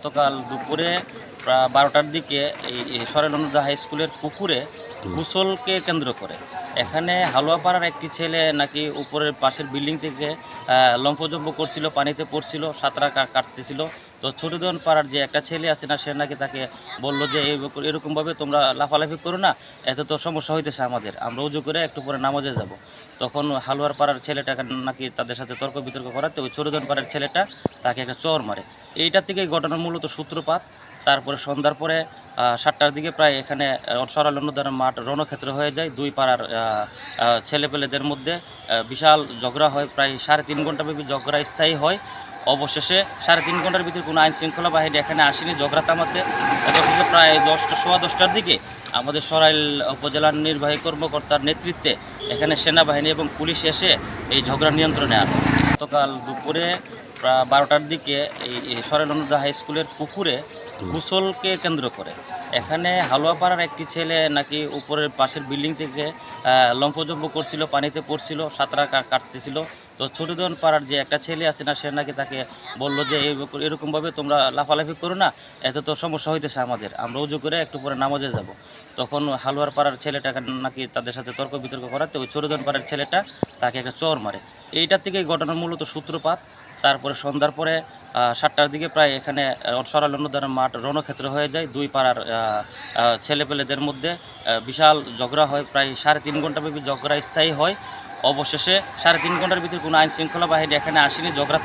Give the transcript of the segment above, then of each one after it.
গতকাল দুপুরে প্রায় বারোটার দিকে এই সরেলনুদা হাই স্কুলের পুকুরে গোসলকে কেন্দ্র করে। এখানে হালুয়াপাড়ার একটি ছেলে নাকি উপরের পাশের বিল্ডিং থেকে আহ, লম্ফজম্প করছিল পানিতে পড়ছিল সাঁতরা কাটতেছিল। তো ছোটদন পাড়ার যে একটা ছেলে আছে না সে নাকি তাকে বলল যে এই এরকমভাবে তোমরা লাফালাফি করো না এত তো সমস্যা হইতেছে আমাদের। আমরা উজু করে একটু পরে নামাজে যাব। তখন হালুয়ার পাড়ার ছেলেটাকে নাকি তাদের সাথে তর্ক বিতর্ক করাতে ওই ছোটদন পাড়ার ছেলেটা তাকে একটা চর মারে। এইটার থেকে ঘটনার মূলত সূত্রপাত। তারপরে সন্ধ্যার পরে সাতটার দিকে প্রায় এখানে সরাল অনুদানের মাঠ রণক্ষেত্র হয়ে যায়। দুই পাড়ার ছেলেপেলেদের মধ্যে বিশাল ঝগড়া হয়। প্রায় সাড়ে তিন ঘণ্টা ব্যাপী ঝগড়া স্থায়ী হয়। অবশেষে সাড়ে তিন ঘণ্টার ভিতরে কোনো আইন শৃঙ্খলা বাহিনী এখানে আসেনি ঝগড়া থামাতে। অবশেষে প্রায় দশটা, সোয়া দশটার দিকে আমাদের সরাইল উপজেলার নির্বাহী কর্মকর্তার নেতৃত্বে এখানে সেনাবাহিনী এবং পুলিশ এসে এই ঝগড়া নিয়ন্ত্রণে আনে। গতকাল দুপুরে বারোটার দিকে এই সরেলনুদা হাই স্কুলের পুকুরে গোসলকে কেন্দ্র করে। এখানে হালুয়াপাড়ার একটি ছেলে নাকি উপরের পাশের বিল্ডিং থেকে লম্ফজম্ব করছিল পানিতে পড়ছিল সাঁতরা কাটতেছিল। তো ছোটদন পাড়ার যে একটা ছেলে আছে না, সে নাকি তাকে বলল যে এরকমভাবে তোমরা লাফালাফি করো না, এত তো সমস্যা হইতেছে আমাদের, আমরা উজু করে একটু পরে নামাজে যাব। তখন হালুয়ার পাড়ার ছেলেটাকে নাকি তাদের সাথে তর্ক বিতর্ক করাতে ওই ছোটদন পাড়ার ছেলেটা তাকে একটা চর মারে। এইটার থেকে ঘটনার মূলত সূত্রপাত। তারপরে সন্ধ্যার পরে সাতটার দিকে প্রায় এখানে সরাল অনুদানের মাঠ রণক্ষেত্র হয়ে যায়। দুই পাড়ার ছেলেপেলেদের মধ্যে বিশাল ঝগড়া হয়, প্রায় সাড়ে তিন ঘণ্টা ব্যাপী ঝগড়া স্থায়ী হয়। অবশেষে সাড়ে তিন ঘণ্টার ভিতরে কোনো আইন শৃঙ্খলা বাহিনী এখানে আসেনি। ঝগড়া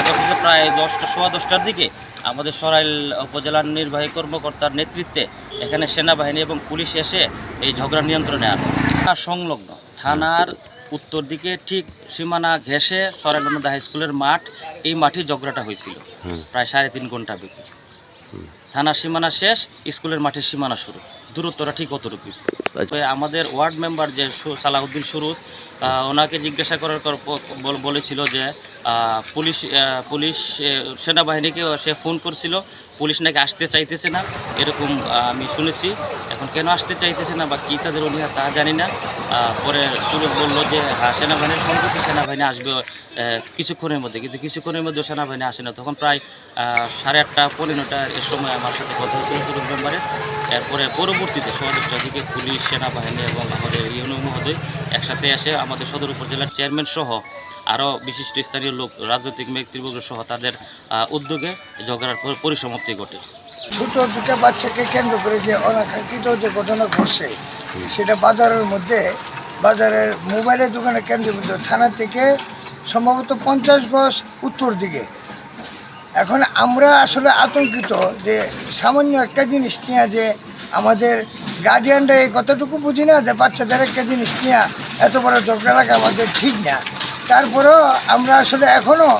অবশেষে প্রায় দশটা সোয়া দশটার দিকে আমাদের সরাইল উপজেলার নির্বাহী কর্মকর্তার নেতৃত্বে এখানে সেনাবাহিনী এবং পুলিশ এসে এই ঝগড়া নিয়ন্ত্রণে আনে। থানা সংলগ্ন থানার উত্তর দিকে ঠিক সীমানা ঘেঁষে সরাইলনদা হাই স্কুলের মাঠ এই মাঠে ঝগড়াটা হয়েছিল প্রায় সাড়ে তিন ঘণ্টা ব্যাপী। থানার সীমানা শেষ স্কুলের মাঠের সীমানা শুরু। দূরত্বটা ঠিক অতটুকু আমাদের ওয়ার্ড মেম্বার যে সালাহুদ্দিন সুরুজ ওনাকে জিজ্ঞাসা করার পর বলেছিল যে পুলিশ পুলিশ সেনাবাহিনীকে সে ফোন করছিল। পুলিশ নাকি আসতে চাইতেছে না, এরকম আমি শুনেছি। এখন কেন আসতে চাইতেছে না বা কী তাদের অনীহা তা জানি না। পরে সুরজ বলল যে হ্যাঁ সেনাবাহিনীর করছে সেনাবাহিনী আসবে কিছুক্ষণের মধ্যে। কিন্তু কিছুক্ষণের মধ্যে সেনাবাহিনী আসে না। তখন প্রায় সাড়ে আটটা পনেরো নটার এর সময় আমার সাথে কথা হয়েছিল সুরজ মেম্বারের এরপরে পরবর্তীতে দশটার দিকে পুলিশ, সেনাবাহিনী এবং আমাদের ইউনো মহোদয় একসাথে এসে আমাদের সদর উপজেলার চেয়ারম্যান সহ আরও বিশিষ্ট স্থানীয় লোক, রাজনৈতিক ব্যক্তিবর্গ সহ তাদের উদ্যোগে ঝগড়ার পরিসমাপ্তি ঘটে। ছোট দুটা বাচ্চাকে কেন্দ্র করে যে অনাকাঙ্ক্ষিত যে ঘটনা ঘটছে, সেটা বাজারের মধ্যে, বাজারের মোবাইলের দোকানে কেন্দ্রীভূত থানা থেকে সম্ভবত পঞ্চাশ গজ উত্তর দিকে। এখন আমরা আসলে আতঙ্কিত যে সামান্য একটা জিনিস নিয়ে যে আমাদের গার্ডিয়ানরা এই কথাটুকু বুঝি না যে বাচ্চাদের একটা জিনিস নিয়ে এত বড় ঝগড়া লাগা আমাদের ঠিক না। তারপরেও আমরা আসলে এখনও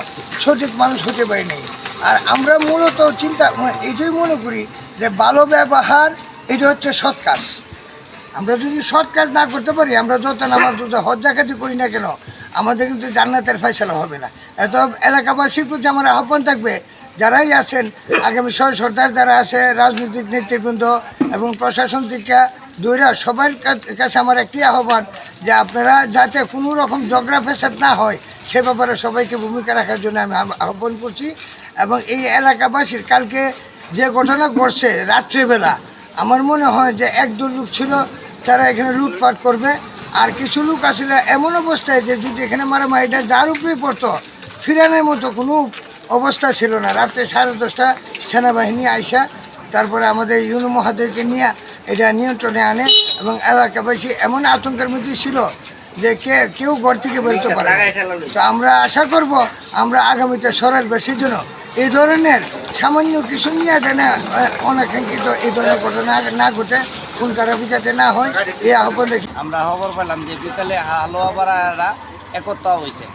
সঠিক মানুষ হতে পারিনি। আর আমরা মূলত চিন্তা মানে এটাই মনে করি যে ভালো ব্যবহার, এটা হচ্ছে সৎ কাজ। আমরা যদি সৎ কাজ না করতে পারি, আমরা যত নামাজ, যত হজ, জাকাতি করি না কেন, আমাদের কিন্তু জান্নাতের ফয়সালা হবে না। এত এলাকাবাসীর প্রতি আমার আহ্বান থাকবে, যারাই আছেন, আগামী সহ সর্দার যারা আছে, রাজনৈতিক নেতৃবৃন্দ এবং প্রশাসন থেকে দৈরা সবার কাছে আমার একটি আহ্বান যে আপনারা যাতে কোনো রকম ঝগড়া ফেসাদ না হয়, সে ব্যাপারে সবাইকে ভূমিকা রাখার জন্য আমি আহ্বান করছি। এবং এই এলাকাবাসীর কালকে যে ঘটনা ঘটছে রাত্রিবেলা, আমার মনে হয় যে একদল লোক ছিল, তারা এখানে লুটপাট করবে। আর কিছু লোক আসলে এমন অবস্থায় যে যদি এখানে মারামারিটা যার উপরেই পড়তো, ফিরানোর মতো কোনো অবস্থা ছিল না। রাত্রে সাড়ে দশটা সেনাবাহিনী আইসা, তারপরে আমাদের ইউনো মহাদেরকে নিয়ে এটা নিয়ন্ত্রণে আনে এবং এলাকাবাসী এমন আতঙ্কের মধ্যে ছিল যে কে কেউ ঘর থেকে বেরোতে পারে তো আমরা আশা করব আমরা আগামীতে সরলবাসীর জন্য এই ধরনের সামান্য কিছু নিয়ে যেন অনাকাঙ্ক্ষিত এই ধরনের ঘটনা না ঘটে কোন কারাবি যাতে না হয় এই আহ্বান রেখে আমরা খবর পেলাম যে বিকালে হালুয়াপাড়ারা একতা হয়েছে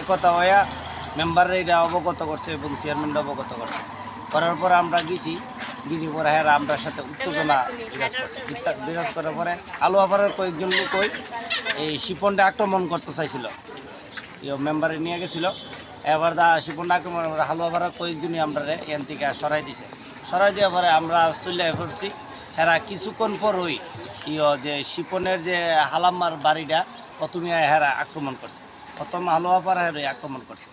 একতা হইয়া মেম্বাররা এটা অবগত করছে এবং চেয়ারম্যানরা অবগত করছে। করার পর আমরা গেছি। গেছি পরে হ্যাঁ আমরা সাথে উত্তেজনা বিরাজ করছে করার পরে হালুয়াপাড়ার কয়েকজন লোক ওই এই শিপনটা আক্রমণ করতে চাইছিল। মেম্বারে নিয়ে গেছিল। এবার দা শিপনটা আক্রমণ করে হালুয়াপাড়ার কয়েকজনই আমরা এখান থেকে সরাই দিছে। সরাই দেওয়ার পরে আমরা চলে পড়ছি হেরা কিছুক্ষণ পর ওই ইয়ে যে শিপনের যে হালাম্মার বাড়িটা, প্রথমে হেরা আক্রমণ করছে। প্রথম হালুয়াপাড়া হেরে আক্রমণ করছে।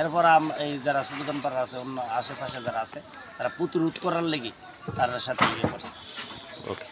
এরপর এই যারা সুলতান পাড়া আছে, অন্য আশেপাশে যারা আছে তারা প্রতিরোধ করার লেগে তারা সাথে ইয়ে করছে। ওকে